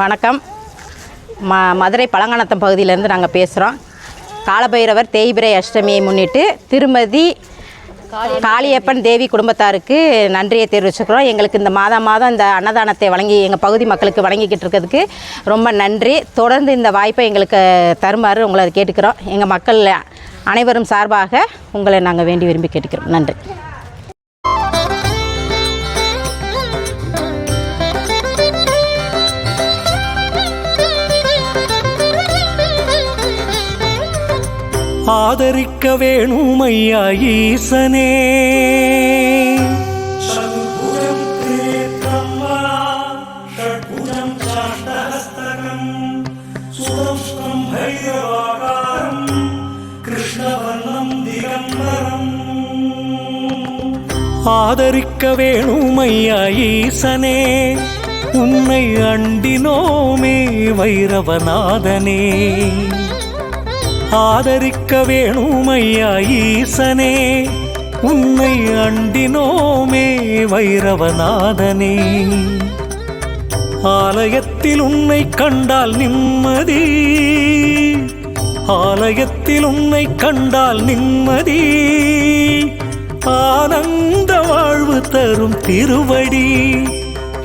வணக்கம். ம மதுரை பழங்கானத்தம் பகுதியிலேருந்து நாங்கள் பேசுகிறோம் காலபைரவர் தேய்பிரை அஷ்டமியை முன்னிட்டு திருமதி காளியப்பன் தேவி குடும்பத்தாருக்கு நன்றியை தெரிவிச்சுக்கிறோம். எங்களுக்கு இந்த மாதம் மாதம் இந்த அன்னதானத்தை வழங்கி எங்கள் பகுதி மக்களுக்கு வழங்கிக்கிட்டு இருக்கிறதுக்கு ரொம்ப நன்றி. தொடர்ந்து இந்த வாய்ப்பை எங்களுக்கு தருமாறு உங்களை கேட்டுக்கிறோம். எங்கள் மக்கள் அனைவரும் சார்பாக உங்களை நாங்கள் வேண்டி விரும்பி கேட்டுக்கிறோம். நன்றி. ஆதரிக்க வேணும் ஐயா ஈசனே. ஆதரிக்க வேணும் ஐயா ஈசனே. உன்னை அண்டினோமே வைரவநாதனே. ஆதரிக்க வேணுமையா ஈசனே? உன்னை அண்டினோமே வைரவநாதனே. ஆலயத்தில் உன்னை கண்டால் நிம்மதி. ஆலயத்தில் உன்னை கண்டால் நிம்மதி. ஆனந்த வாழ்வு தரும் திருவடி.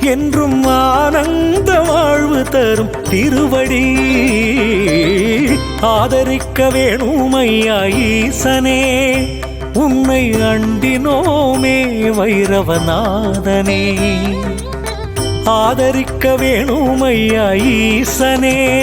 என்றும் ஆனந்த வாழ்வு தரும் திருவடி. ஆதரிக்க வேணுமையா ஈசனே உன்னை அண்டினோமே வைரவநாதனே. ஆதரிக்க வேணுமையா ஈசனே.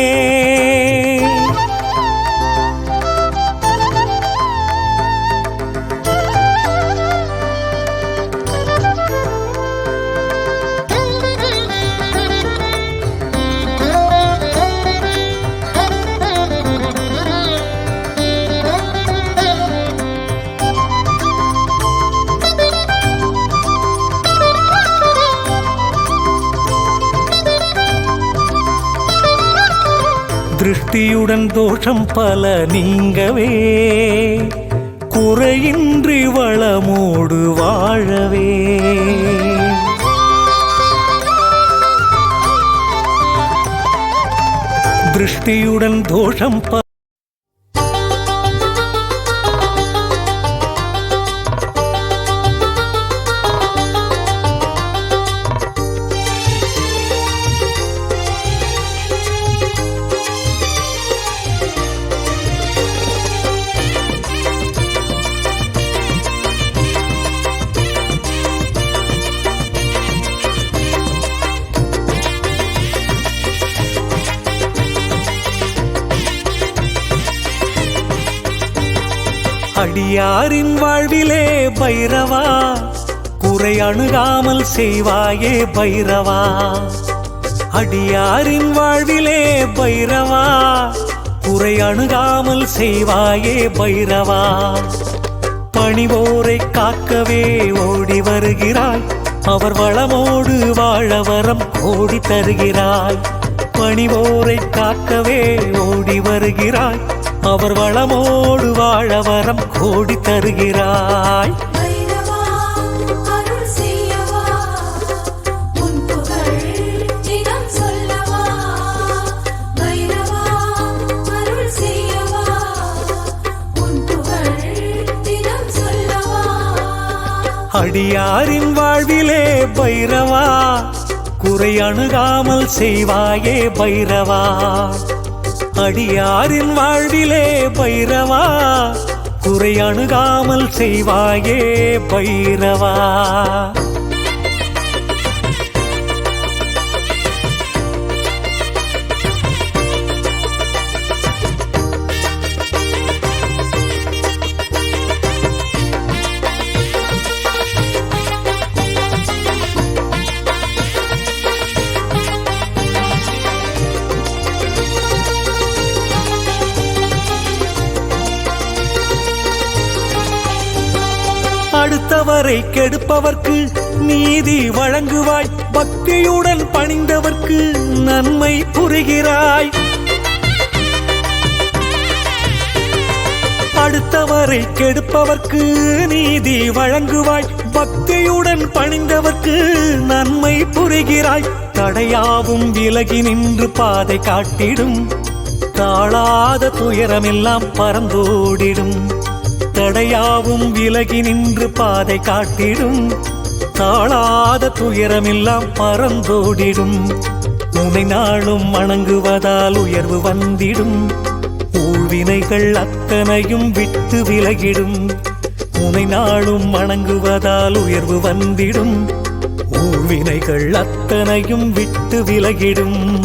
பக்தியுடன் தோஷம் பல நீங்கவே குறையின்றி வளமோடு வாழவே. திருஷ்டியுடன் தோஷம் அடியாரின் வாழ்விலே பைரவா குறை அணுகாமல் செய்வாயே பைரவா. அடியாரின் வாழ்விலே பைரவா குறை அணுகாமல் செய்வாயே பைரவா. பணிவோரை காக்கவே ஓடி வருகிறாய் அவர் வளமோடு வாழ வரம் கோடி தருகிறாய். பணிவோரை காக்கவே ஓடி வருகிறாய் அவர் வளமோடு வாழ வரம் கோடி தருகிறாய். அடியாரின் வாழ்விலே பைரவா குறை அணுகாமல் செய்வாயே பைரவா. அடியாரின் வாழ்விலே பைரவா குறை அணுகாமல் செய்வாயே பைரவா. அடுத்தவரை கெடுப்பவர்க்கு நீதி வழங்குவாய். பக்தியுடன் பணிந்தவர்க்கு நன்மை புரிகிறாய். அடுத்தவரை கெடுப்பவர்க்கு நீதி வழங்குவாய். பக்தியுடன் பணிந்தவர்க்கு நன்மை புரிகிறாய். தடையாவும் விலகி நின்று பாதை காட்டிடும். தாழாத துயரமெல்லாம் பறந்தோடிடும் தடையாவும் விலகி நின்று பாதை காட்டிடும். தாழாத துயரமெல்லாம் பறந்தோடிடும். உனை நாளும் வணங்குவதால் உயர்வு வந்திடும். ஊழ்வினைகள் அத்தனையும் விட்டு விலகிடும். உனை நாளும் வணங்குவதால் உயர்வு வந்திடும். ஊழ்வினைகள் அத்தனையும் விட்டு விலகிடும்.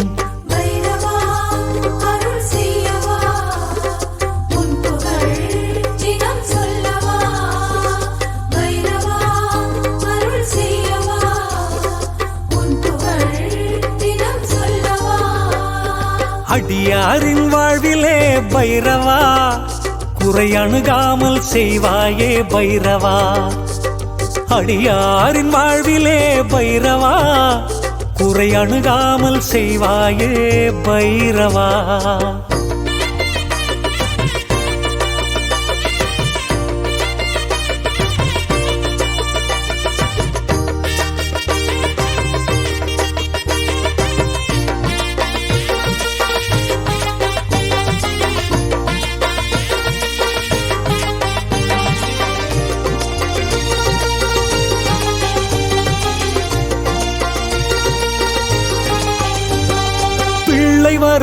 அடியாரின் வாழ்விலே பைரவா குறை அணுகாமல் செய்வாயே பைரவா. அடியாரின் வாழ்விலே பைரவா குறை அணுகாமல் செய்வாயே பைரவா.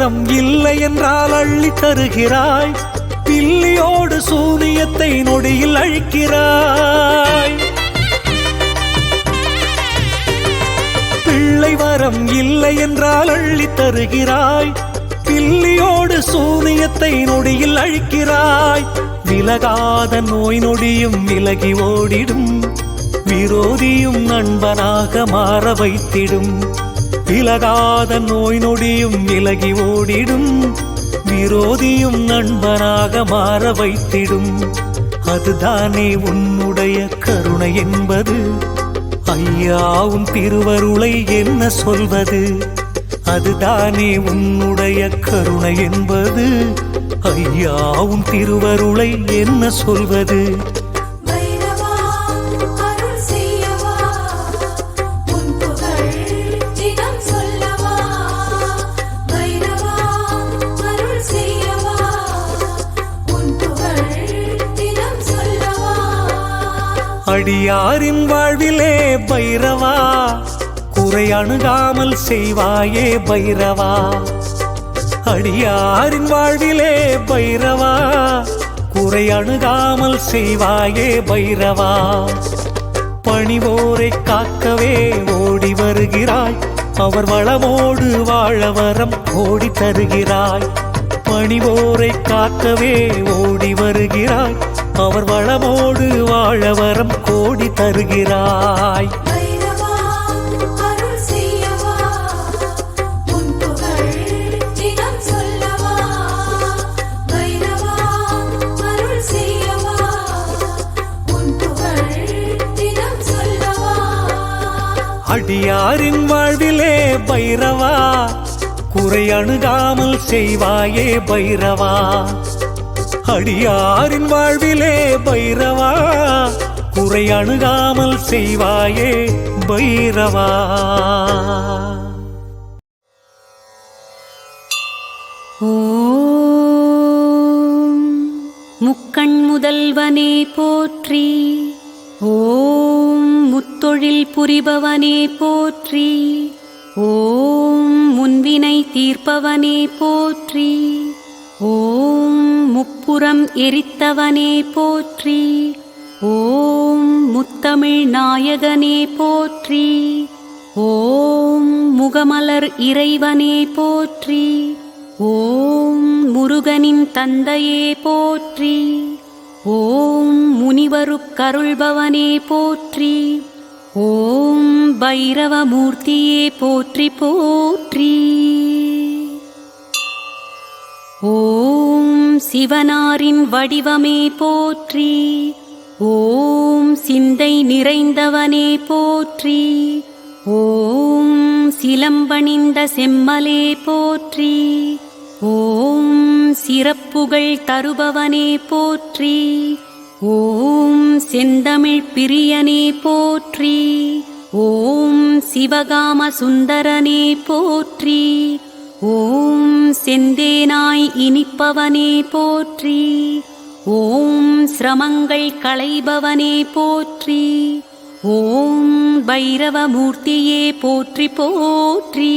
வரம் இல்லை என்றால் அள்ளி தருகிறாய். பில்லியோடு சூனியத்தை நொடியில் அழிக்கிறாய். பிள்ளை வரம் இல்லை என்றால் அள்ளி தருகிறாய். பில்லியோடு சூனியத்தை நொடியில் அழிக்கிறாய். விலகாத நோய் நொடியும் விலகி ஓடிடும். விரோதியும் நண்பனாக மாற வைத்திடும். விலகாத நோய் நொடியும் விலகி ஓடிடும். விரோதியும் நண்பனாக மாற வைத்திடும். அதுதானே உன்னுடைய கருணை என்பது. ஐயாவும் திருவருளை என்ன சொல்வது? அதுதானே உன்னுடைய கருணை என்பது. ஐயாவும் திருவருளை என்ன சொல்வது? அடியாரின் வாழ்விலே பைரவா குறை அணுகாமல் செய்வாயே பைரவா. அடியாரின் வாழ்விலே பைரவா குறை அணுகாமல் செய்வாயே பைரவா. பணிவோரை காக்கவே ஓடி வருகிறாய் அவர் வளமோடு வாழ வரம் ஓடி தருகிறாய். பணிவோரை காக்கவே ஓடி வருகிறாய் அவர் வளமோடு வாழ வரம் கோடி தருகிறாய். அடியாரின் வாழ்விலே பைரவா குறை அணுகாமல் செய்வாயே பைரவா. அடியாரின் வாழ்விலே பைரவா குறை அணுகாமல் செய்வாயே பைரவா. ஓம் முக்கண் முதல்வனே போற்றி ஓம் முத்தொழில் புரிபவனே போற்றி ஓம் முன்வினை தீர்ப்பவனே போற்றி. புறம் எரித்தவனே போற்றி. ஓம் முத்தமிழ் நாயகனே போற்றி. ஓம் முகமலர் இறைவனே போற்றி. ஓம் முருகனின் தந்தையே போற்றி. ஓம் முனிவருக்கருள்பவனே போற்றி. ஓம் பைரவமூர்த்தியே போற்றி போற்றி. ஓம் சிவனாரின் வடிவமே போற்றி. ஓம் சிந்தை நிறைந்தவனே போற்றி. ஓம் சிலம்பணிந்த செம்மலே போற்றி. ஓம் சிறப்புகள் தருபவனே போற்றி. ஓம் செந்தமிழ் பிரியனே போற்றி. ஓம் சிவகாம சுந்தரனே போற்றி. ஓம் செந்தேனாய் இனிப்பவனே போற்றி. ஓம் சிரமங்கள் களைபவனே போற்றி. ஓம் பைரவமூர்த்தியே போற்றி போற்றி.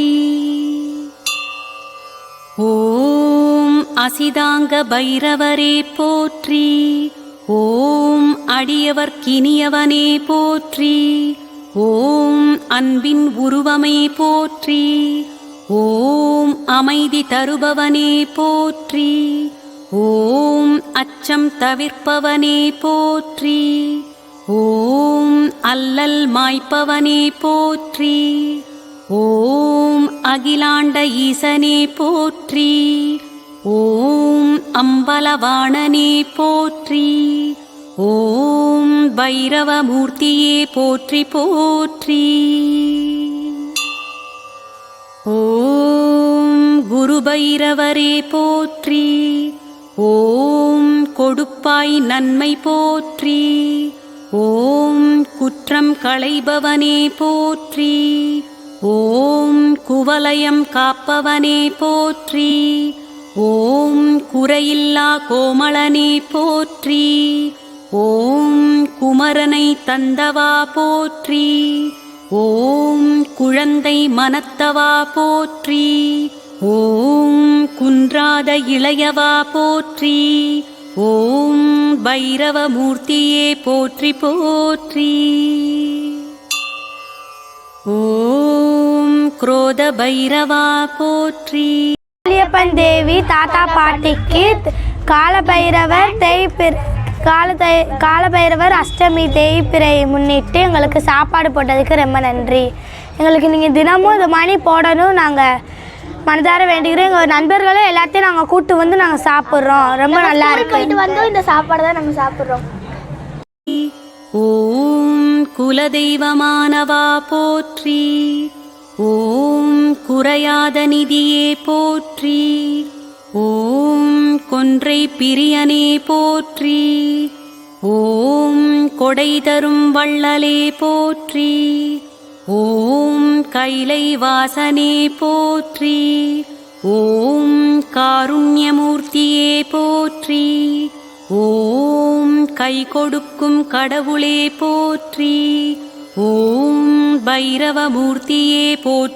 ஓம் அசிதாங்க பைரவரே போற்றி. ஓம் அடியவர்க்கினியவனே போற்றி. ஓம் அன்பின் உருவமே போற்றி. ஓம் அமைதி தருபவனே போற்றி. ஓம் அச்சம் தவிர்ப்பவனே போற்றி. ஓம் அல்லல் மாய்ப்பவனே போற்றி. ஓம் அகிலாண்ட ஈசனே போற்றி. ஓம் அம்பலவாணனே போற்றி. ஓம் பைரவமூர்த்தியே போற்றி போற்றி. ஓம் குரு பைரவரே போற்றி. ஓம் கொடுப்பாய் நன்மை போற்றி. ஓம் குற்றம் களைபவனே போற்றி. ஓம் குவலயம் காப்பவனே போற்றி. ஓம் குறையில்லா கோமளனே போற்றி. ஓம் குமரனை தந்தவா போற்றி. ஓம் குழந்தை மனத்தவா போற்றி. ஓம் குன்றாத இளையவா போற்றி ஓம் பைரவமூர்த்தியே போற்றி போற்றி. ஓம் குரோத பைரவா போற்றி. காளியப்பன் தேவி தாத்தா பாட்டிக்கு காலபைரவர் தேய்பிர் கால காலபைரவர் அஷ்டமி தேய்பிரையை முன்னிட்டு எங்களுக்கு சாப்பாடு போட்டதுக்கு ரொம்ப நன்றி. எங்களுக்கு நீங்கள் தினமும் இந்த மணி போடணும் நாங்கள் மனதார வேண்டிக்கிறோம் எங்கள் நண்பர்களும் எல்லாத்தையும் நாங்கள் கூட்டு வந்து நாங்கள் சாப்பிட்றோம். ரொம்ப நல்லா இருக்கு போயிட்டு வந்து இந்த சாப்பாடு தான் நாங்கள் சாப்பிட்றோம். ஓம் குலதெய்வமானவா போற்றி. ஓம் குறையாத நிதியே போற்றி. ஓம் கொன்றை பிரியனே போற்றி. ஓம் கொடை தரும் வள்ளலே போற்றி. ஓம் கைலை வாசனே போற்றி ஓம் காருண்யமூர்த்தியே போற்றி ஓம் கை கொடுக்கும் கடவுளே போற்றி ஓம் பைரவமூர்த்தியே போற்றி.